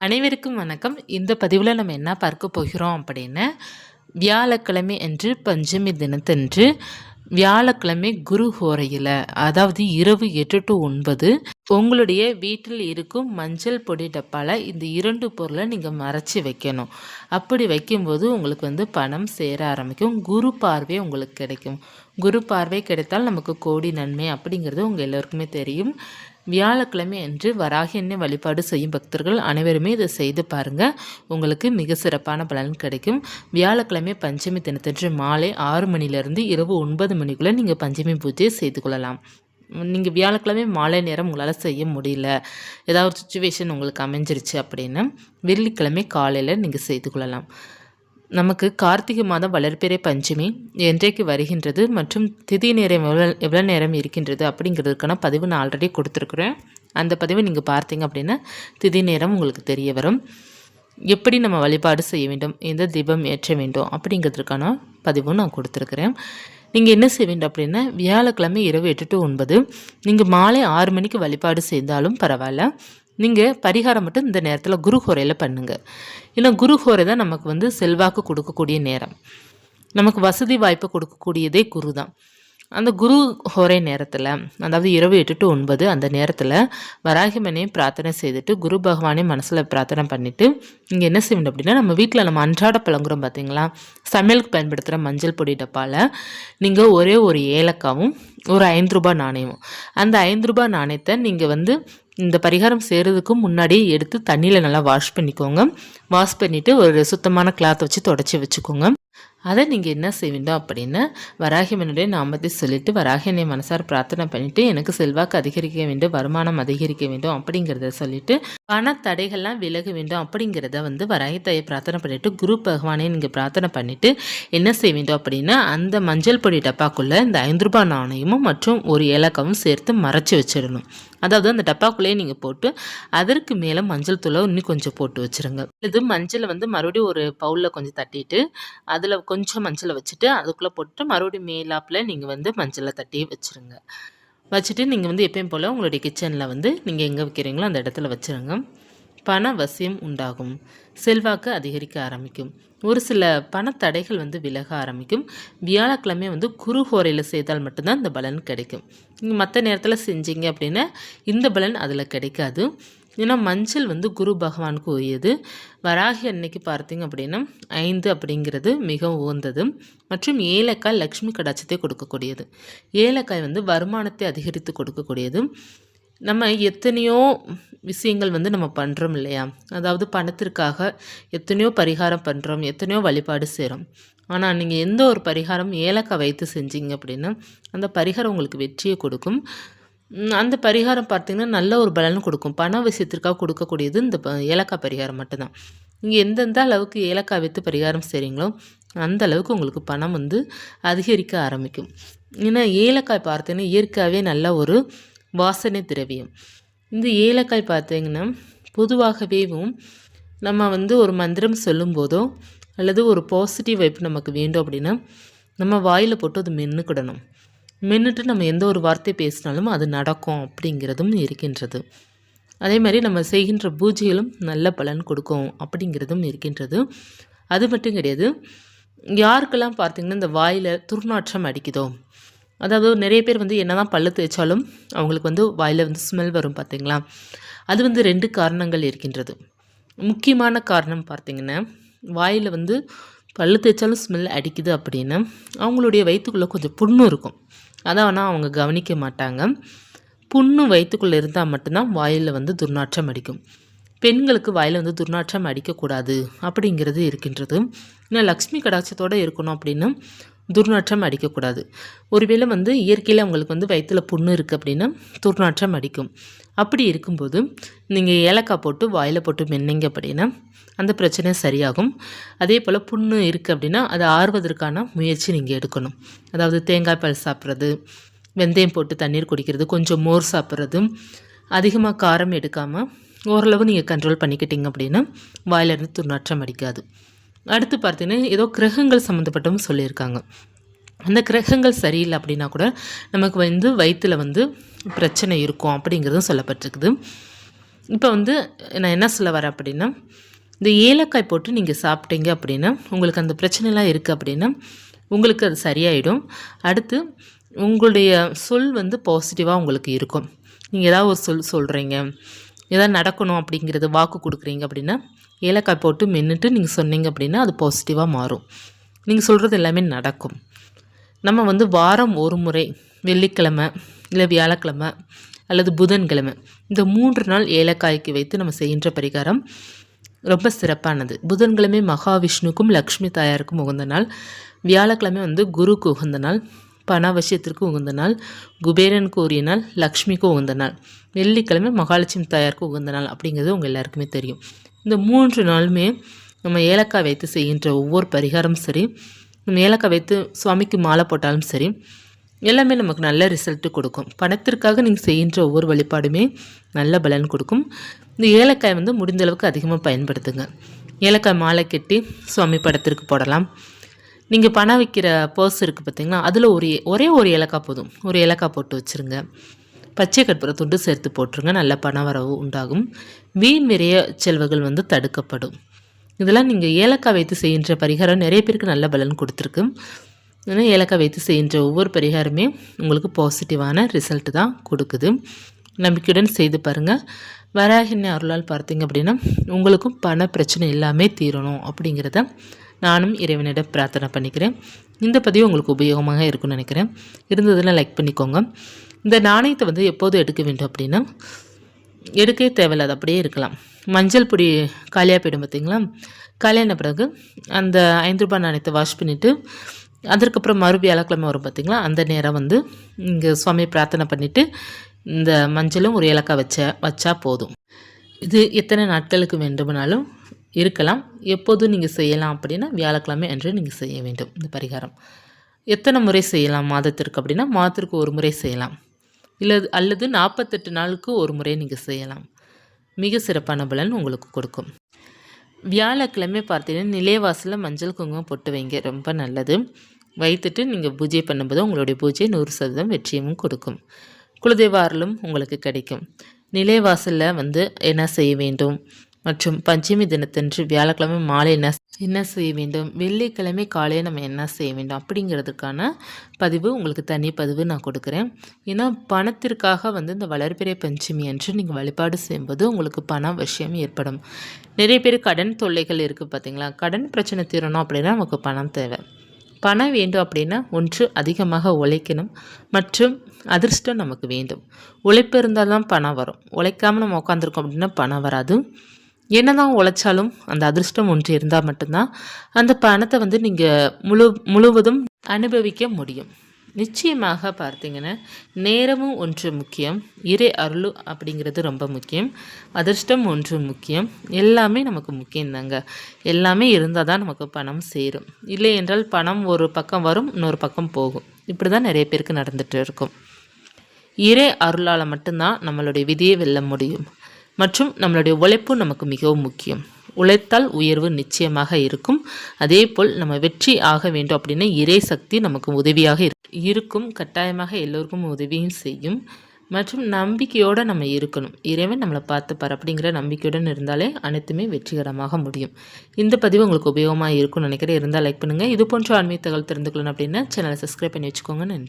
அனைவருக்கும் வணக்கம். இந்த பதிவில் நம்ம என்ன பார்க்க போகிறோம் அப்படின்னு வியாழக்கிழமை அன்று பஞ்சமி தினத்தன்று வியாழக்கிழமை குரு ஹோரையில் அதாவது இரவு எட்டு டு ஒன்பது உங்களுடைய வீட்டில் இருக்கும் மஞ்சள் பொடி டப்பாவில் இந்த இரண்டு பொருளை நீங்கள் மறைச்சி வைக்கணும். அப்படி வைக்கும்போது உங்களுக்கு வந்து பணம் சேர ஆரம்பிக்கும். குரு பார்வை உங்களுக்கு கிடைக்கும். குரு பார்வை கிடைத்தால் நமக்கு கோடி நன்மை அப்படிங்கிறது உங்கள் எல்லோருக்குமே தெரியும். வியாழக்கிழமை அன்று வராகி எண்ணெய் வழிபாடு செய்யும் பக்தர்கள் அனைவருமே இதை செய்து பாருங்கள் உங்களுக்கு மிக சிறப்பான பலன் கிடைக்கும். வியாழக்கிழமை பஞ்சமி தினத்தன்று மாலை ஆறு மணிலேருந்து இரவு ஒன்பது மணிக்குள்ளே நீங்கள் பஞ்சமி பூஜையை செய்து கொள்ளலாம். நீங்கள் வியாழக்கிழமை மாலை நேரம் உங்களால் செய்ய முடியல. ஏதாவது சுச்சுவேஷன் உங்களுக்கு அமைஞ்சிருச்சு அப்படின்னா வெள்ளிக்கிழமை காலையில் நீங்கள் செய்து கொள்ளலாம். நமக்கு கார்த்திகை மாதம் வளர்ப்பிறை பஞ்சமி என்றைக்கு வருகின்றது மற்றும் திதி நேரம் எவ்வளோ எவ்வளோ நேரம் இருக்கின்றது அப்படிங்கிறதுக்கான பதிவு நான் ஆல்ரெடி கொடுத்துருக்குறேன். அந்த பதிவை நீங்கள் பார்த்தீங்க அப்படின்னா திதி நேரம் உங்களுக்கு தெரிய வரும். எப்படி நம்ம வழிபாடு செய்ய வேண்டும்? எந்த தீபம் ஏற்ற வேண்டும்? அப்படிங்கிறதுக்கான பதிவும் நான் கொடுத்துருக்குறேன். நீங்கள் என்ன செய்ய வேண்டும் அப்படின்னா வியாழக்கிழமை இரவு எட்டு டு ஒன்பது நீங்கள் மாலை ஆறு மணிக்கு வழிபாடு செய்தாலும் பரவாயில்ல. நீங்கள் பரிகாரம் மட்டும் இந்த நேரத்தில் குரு ஹோரையில் பண்ணுங்கள் ஏன்னா குரு ஹோரை தான் நமக்கு வந்து செல்வாக்கு கொடுக்கக்கூடிய நேரம். நமக்கு வசதி வாய்ப்பு கொடுக்கக்கூடியதே குரு தான். அந்த குரு ஹோரை நேரத்தில் அதாவது இரவு எட்டு டு ஒன்பது அந்த நேரத்தில் வராகிமனை பிரார்த்தனை செய்துட்டு குரு பகவானே மனசில் பிரார்த்தனை பண்ணிவிட்டு இங்கே என்ன செய்யணும் அப்படின்னா நம்ம வீட்டில் நம்ம அன்றாட பழங்குறோம் பார்த்தீங்களா சமையலுக்கு பயன்படுத்துகிற மஞ்சள் பொடி டப்பாவில் நீங்கள் ஒரே ஒரு ஏலக்காவும் ஒரு ஐந்து ரூபாய் நாணயமும். அந்த ஐந்து ரூபாய் நாணயத்தை நீங்கள் வந்து இந்த பரிகாரம் செய்கிறதுக்கு முன்னாடியே எடுத்து தண்ணியில் நல்லா வாஷ் பண்ணிக்கோங்க. வாஷ் பண்ணிவிட்டு ஒரு சுத்தமான கிளாத் வச்சு தொடச்சி வச்சுக்கோங்க. அதை நீங்கள் என்ன செய்ய வேண்டும் அப்படின்னு வராகிமனுடைய நாமத்தை சொல்லிவிட்டு வராகினை மனசார் பிரார்த்தனை பண்ணிவிட்டு எனக்கு செல்வாக்கு அதிகரிக்க வேண்டும் வருமானம் அதிகரிக்க வேண்டும் அப்படிங்கிறத சொல்லிவிட்டு பண தடைகள்லாம் விலக வேண்டும் அப்படிங்கிறத வந்து வராயத்தையை பிரார்த்தனை பண்ணிவிட்டு குரு பகவானே நீங்கள் பிரார்த்தனை பண்ணிவிட்டு என்ன செய்ய வேண்டும் அப்படின்னா அந்த மஞ்சள் பொடி டப்பாக்குள்ளே இந்த ஐந்து ரூபாய் நாணயமும் மற்றும் ஒரு ஏலக்காவும் சேர்த்து மறைச்சி வச்சிடணும். அதாவது அந்த டப்பாக்குள்ளேயே நீங்கள் போட்டு அதற்கு மேலே மஞ்சள் தூளை இன்னும் கொஞ்சம் போட்டு வச்சுருங்க. இது மஞ்சளை வந்து மறுபடியும் ஒரு பவுலில் கொஞ்சம் தட்டிட்டு அதில் கொஞ்சம் மஞ்சளை வச்சுட்டு அதுக்குள்ளே போட்டு மறுபடியும் மேலாப்பில் நீங்கள் வந்து மஞ்சளை தட்டி வச்சுருங்க. வச்சுட்டு நீங்கள் வந்து எப்பயும் போல் உங்களுடைய கிச்சனில் வந்து நீங்கள் எங்கே வைக்கிறீங்களோ அந்த இடத்துல வச்சுருங்க. பண வசியம் உண்டாகும். செல்வாக்கு அதிகரிக்க ஆரம்பிக்கும். ஒரு சில பணத்தடைகள் வந்து விலக ஆரம்பிக்கும். வியாழக்கிழமை வந்து குறுகோரையில் செய்தால் மட்டும்தான் இந்த பலன் கிடைக்கும். நீங்கள் மற்ற நேரத்தில் செஞ்சீங்க அப்படின்னா இந்த பலன் அதில் கிடைக்காது. ஏன்னா மஞ்சள் வந்து குரு பகவானுக்கு உரியது. வராகி அன்னைக்கு பார்த்தீங்க அப்படின்னா ஐந்து அப்படிங்கிறது மிக உகந்தது. மற்றும் ஏலக்காய் லக்ஷ்மி கடாட்சத்தை கொடுக்கக்கூடியது. ஏலக்காய் வந்து வருமானத்தை அதிகரித்து கொடுக்கக்கூடியது. நம்ம எத்தனையோ விஷயங்கள் வந்து நம்ம பண்ணுறோம் இல்லையா? அதாவது பணத்திற்காக எத்தனையோ பரிகாரம் பண்ணுறோம் எத்தனையோ வழிபாடு செய்கிறோம் ஆனால் நீங்கள் எந்த ஒரு பரிகாரம் ஏலக்காய் வைத்து செஞ்சீங்க அப்படின்னா அந்த பரிகாரம் உங்களுக்கு வெற்றியை கொடுக்கும். அந்த பரிகாரம் பார்த்திங்கன்னா நல்ல ஒரு பலன் கொடுக்கும். பண விஷயத்திற்காக கொடுக்கக்கூடியது இந்த ஏலக்காய் பரிகாரம் மட்டும்தான். நீங்கள் எந்தெந்த அளவுக்கு ஏலக்காய் வைத்து பரிகாரம் செய்கிறீங்களோ அந்த அளவுக்கு உங்களுக்கு பணம் வந்து அதிகரிக்க ஆரம்பிக்கும். ஏன்னா ஏலக்காய் பார்த்தீங்கன்னா இயற்கையாகவே நல்ல ஒரு வாசனை திரவியம். இந்த ஏலக்காய் பார்த்தீங்கன்னா பொதுவாகவேவும் நம்ம வந்து ஒரு மந்திரம் சொல்லும்போதோ அல்லது ஒரு பாசிட்டிவ் வைப்பு நமக்கு வேண்டும் அப்படின்னா நம்ம வாயில் போட்டு அது மென்னுக்கிடணும். மின்னுட்டு நம்ம எந்த ஒரு வார்த்தை பேசினாலும் அது நடக்கும் அப்படிங்கிறதும் இருக்கின்றது. அதே மாதிரி நம்ம செய்கின்ற பூஜைகளும் நல்ல பலன் கொடுக்கும் அப்படிங்கிறதும் இருக்கின்றது. அது மட்டும் கிடையாது யாருக்கெல்லாம் பார்த்திங்கன்னா இந்த வாயில் துர்நாற்றம் அடிக்குதோ அதாவது நிறைய பேர் வந்து என்ன தான் பல்லு தேய்ச்சாலும் அவங்களுக்கு வந்து வாயில் வந்து ஸ்மெல் வரும் பார்த்திங்களா? அது வந்து ரெண்டு காரணங்கள் இருக்கின்றது. முக்கியமான காரணம் பார்த்திங்கன்னா வாயில் வந்து பல்லு தேய்ச்சாலும் ஸ்மெல் அடிக்குது அப்படின்னா அவங்களுடைய வயிற்றுக்குள்ளே கொஞ்சம் புண்ணு இருக்கும். அதை ஆனால் அவங்க கவனிக்க மாட்டாங்க. புண்ணு வயிற்றுக்குள்ளே இருந்தால் மட்டும்தான் வாயில் வந்து துர்நாற்றம் அடிக்கும். பெண்களுக்கு வாயில் வந்து துர்நாற்றம் அடிக்கக்கூடாது அப்படிங்கிறது இருக்கின்றது. ஏன்னா லக்ஷ்மி கடாட்சத்தோடு இருக்கணும் அப்படின்னா துர்நாற்றம் அடிக்கக்கூடாது. ஒருவேளை வந்து இயற்கையில் அவங்களுக்கு வந்து வயிற்றில் புண்ணு இருக்குது அப்படின்னா துர்நாற்றம் அடிக்கும். அப்படி இருக்கும்போது நீங்கள் ஏலக்காய் போட்டு வாயில் போட்டு மென்னிங்க அப்படின்னா அந்த பிரச்சனை சரியாகும். அதே போல் புண்ணு இருக்குது அப்படின்னா அதை ஆறுவதற்கான முயற்சி நீங்கள் எடுக்கணும். அதாவது தேங்காய் பால் சாப்பிட்றது வெந்தயம் போட்டு தண்ணீர் குடிக்கிறது கொஞ்சம் மோர் சாப்பிட்றது அதிகமாக காரம் எடுக்காமல் ஓரளவு நீங்கள் கண்ட்ரோல் பண்ணிக்கிட்டீங்க அப்படின்னா வாயிலிருந்து துர்நாற்றம் அடிக்காது. அடுத்து பார்த்தீங்கன்னா ஏதோ கிரகங்கள் சம்மந்தப்பட்டவும் சொல்லியிருக்காங்க. அந்த கிரகங்கள் சரியில்லை அப்படின்னா கூட நமக்கு வந்து வயிற்றில் வந்து பிரச்சனை இருக்கும் அப்படிங்கிறதும் சொல்லப்பட்டிருக்குது. இப்போ வந்து நான் என்ன சொல்ல வரேன் அப்படின்னா இந்த ஏலக்காய் போட்டு நீங்கள் சாப்பிட்டீங்க அப்படின்னா உங்களுக்கு அந்த பிரச்சனைலாம் இருக்குது அப்படின்னா உங்களுக்கு அது சரியாயிடும். அடுத்து உங்களுடைய சொல் வந்து பாசிட்டிவாக உங்களுக்கு இருக்கும். நீங்கள் ஏதாவது ஒரு சொல் சொல்கிறீங்க ஏதாவது நடக்கணும் அப்படிங்கிறது வாக்கு கொடுக்குறீங்க அப்படின்னா ஏலக்காய் போட்டு மென்னுட்டு நீங்கள் சொன்னீங்க அப்படின்னா அது பாசிட்டிவாக மாறும். நீங்கள் சொல்கிறது எல்லாமே நடக்கும். நம்ம வந்து வாரம் ஒரு முறை வெள்ளிக்கிழமை இல்லை வியாழக்கிழமை அல்லது புதன்கிழமை இந்த மூன்று நாள் ஏலக்காய்க்கு வைத்து நம்ம செய்கின்ற பரிகாரம் ரொம்ப சிறப்பானது. புதன்கிழமை மகாவிஷ்ணுக்கும் லக்ஷ்மி தாயாருக்கும் உகந்த நாள். வியாழக்கிழமை வந்து குருக்கு உகந்த நாள். பணாவசியத்திற்கு உகந்த நாள் குபேரனுக்கு உரிய நாள் லக்ஷ்மிக்கு உகந்த நாள் வெள்ளிக்கிழமை மகாலட்சுமி தாயாருக்கு உகந்த நாள் அப்படிங்கிறது உங்கள் எல்லாருக்குமே தெரியும். இந்த மூன்று நாளுமே நம்ம ஏலக்காய் வைத்து செய்கின்ற ஒவ்வொரு பரிகாரமும் சரி நம்ம ஏலக்காய் வைத்து சுவாமிக்கு மாலை போட்டாலும் சரி எல்லாமே நமக்கு நல்ல ரிசல்ட்டு கொடுக்கும். பணத்திற்காக நீங்கள் செய்கின்ற ஒவ்வொரு வழிபாடுமே நல்ல பலன் கொடுக்கும். இந்த ஏலக்காய் வந்து முடிந்த அளவுக்கு அதிகமாக பயன்படுத்துங்க. ஏலக்காய் மாலை கட்டி சுவாமி படத்திற்கு போடலாம். நீங்கள் பணம் வைக்கிற பர்ஸ் இருக்குது பார்த்திங்களா அதில் ஒரு ஒரே ஒரு ஏலக்காய் போதும். ஒரு ஏலக்காய் போட்டு வச்சுருங்க. பச்சை கற்பூர துண்டு சேர்த்து போட்டுருங்க. நல்ல பண வரவு உண்டாகும். வீண் விரைய செல்வங்கள் வந்து தடுக்கப்படும். இதெல்லாம் நீங்கள் ஏலக்காய் வைத்து செய்கின்ற பரிகாரம் நிறைய பேருக்கு நல்ல பலன் கொடுத்துருக்கு. ஏன்னா ஏலக்காய் வைத்து செய்கின்ற ஒவ்வொரு பரிகாரமே உங்களுக்கு பாசிட்டிவான ரிசல்ட்டு தான் கொடுக்குது. நம்பிக்கையுடன் செய்து பாருங்கள் வராகினி அருளால் பார்த்தீங்க அப்படின்னா உங்களுக்கும் பண பிரச்சனை எல்லாமே தீரணும் அப்படிங்கிறத நானும் இறைவனிடம் பிரார்த்தனை பண்ணிக்கிறேன். இந்த பதிவு உங்களுக்கு உபயோகமாக இருக்கும்னு நினைக்கிறேன். இருந்ததில் லைக் பண்ணிக்கோங்க. இந்த நாணயத்தை வந்து எப்போது எடுக்க வேண்டும் அப்படின்னா எடுக்கவே தேவையில்ல அது அப்படியே இருக்கலாம். மஞ்சள் பொடி காலியாக போயிடும் பார்த்தீங்களா? காலியான பிறகு அந்த ஐந்து ரூபாய் நாணயத்தை வாஷ் பண்ணிவிட்டு அதற்கப்புறம் மறு வியாழக்கிழமை வரும் பார்த்திங்களா? அந்த நேரம் வந்து இங்கே சுவாமி பிரார்த்தனை பண்ணிவிட்டு இந்த மஞ்சளும் ஒரு ஏலக்காய் வச்ச வச்சா போதும். இது எத்தனை நாட்களுக்கு வேண்டுமானாலும் இருக்கலாம். எப்போது நீங்கள் செய்யலாம் அப்படின்னா வியாழக்கிழமை அன்று நீங்கள் செய்ய வேண்டும். இந்த பரிகாரம். எத்தனை முறை செய்யலாம் மாதத்திற்கு அப்படின்னா மாதத்திற்கு ஒரு முறை செய்யலாம். இல்லை அல்லது நாற்பத்தெட்டு நாளுக்கு ஒரு முறை நீங்கள் செய்யலாம். மிக சிறப்பான பலன் உங்களுக்கு கொடுக்கும். வியாழக்கிழமை பார்த்தீங்கன்னா நிலைவாசலில் மஞ்சள் குங்குமம் பொட்டு வைங்க. ரொம்ப நல்லது. வைத்துட்டு நீங்கள் பூஜை பண்ணும்போது உங்களுடைய பூஜை நூறு சதவீதம் வெற்றியமும் கொடுக்கும். குலதெய்வாரலும் உங்களுக்கு கிடைக்கும். நிலைவாசலில் வந்து என்ன செய்ய வேண்டும்? மற்றும் பஞ்சமி தினத்தன்று வியாழக்கிழமை மாலை என்ன என்ன செய்ய வேண்டும்? வெள்ளிக்கிழமை காலையில் நம்ம என்ன செய்ய வேண்டும்? அப்படிங்கிறதுக்கான பதிவு உங்களுக்கு தனி பதிவு நான் கொடுக்குறேன். ஏன்னா பணத்திற்காக வந்து இந்த வளர்பிறை பஞ்சமி அன்று நீங்கள் வழிபாடு செய்யும்போது உங்களுக்கு பண விஷயம் ஏற்படும். நிறைய பேர் கடன் தொல்லைகள் இருக்குது பார்த்தீங்களா கடன் பிரச்சனை தீரணும் அப்படின்னா நமக்கு பணம் தேவை. பணம் வேண்டும் அப்படின்னா ஒன்று அதிகமாக உழைக்கணும். மற்றும் அதிர்ஷ்டம் நமக்கு வேண்டும். உழைப்பு இருந்தால் தான் பணம் வரும். உழைக்காமல் நம்ம உட்காந்துருக்கோம் அப்படின்னா பணம் வராது. என்னதான் உழைச்சாலும் அந்த அதிர்ஷ்டம் ஒன்று இருந்தால் மட்டும்தான் அந்த பணத்தை வந்து நீங்கள் முழு முழுவதும் அனுபவிக்க முடியும். நிச்சயமாக பார்த்தீங்கன்னா நேரமும் ஒன்று முக்கியம் இறை அருள் அப்படிங்கிறது ரொம்ப முக்கியம் அதிர்ஷ்டம் ஒன்று முக்கியம் எல்லாமே நமக்கு முக்கியம்தாங்க எல்லாமே இருந்தால் தான் நமக்கு பணம் சேரும். இல்லை என்றால் பணம் ஒரு பக்கம் வரும் இன்னொரு பக்கம் போகும். இப்படி தான் நிறைய பேருக்கு நடந்துகிட்டு இருக்கும். இறை அருளால் மட்டும்தான் நம்மளுடைய விதியை வெல்ல முடியும். மற்றும் நம்மளுடைய உழைப்பு நமக்கு மிகவும் முக்கியம். உழைத்தால் உயர்வு நிச்சயமாக இருக்கும். அதே போல் நம்ம வெற்றி ஆக வேண்டும் அப்படின்னா இறை சக்தி நமக்கு உதவியாக இருக்கும். கட்டாயமாக எல்லோருக்கும் உதவியும் செய்யும். மற்றும் நம்பிக்கையோடு நம்ம இருக்கணும். இறைவன் நம்மளை பார்த்துப்பார் அப்படிங்கிற நம்பிக்கையுடன் இருந்தாலே அனைத்துமே வெற்றிகரமாக முடியும். இந்த பதிவு உங்களுக்கு உபயோகமாக இருக்கும்னு நினைக்கிறேன். இருந்தால் லைக் பண்ணுங்கள் இது போன்ற ஆன்மீக தகவல் தெரிந்துக்கணும் அப்படின்னா சேனலை சப்ஸ்கிரைப் பண்ணி வச்சுக்கோங்க. நன்றி.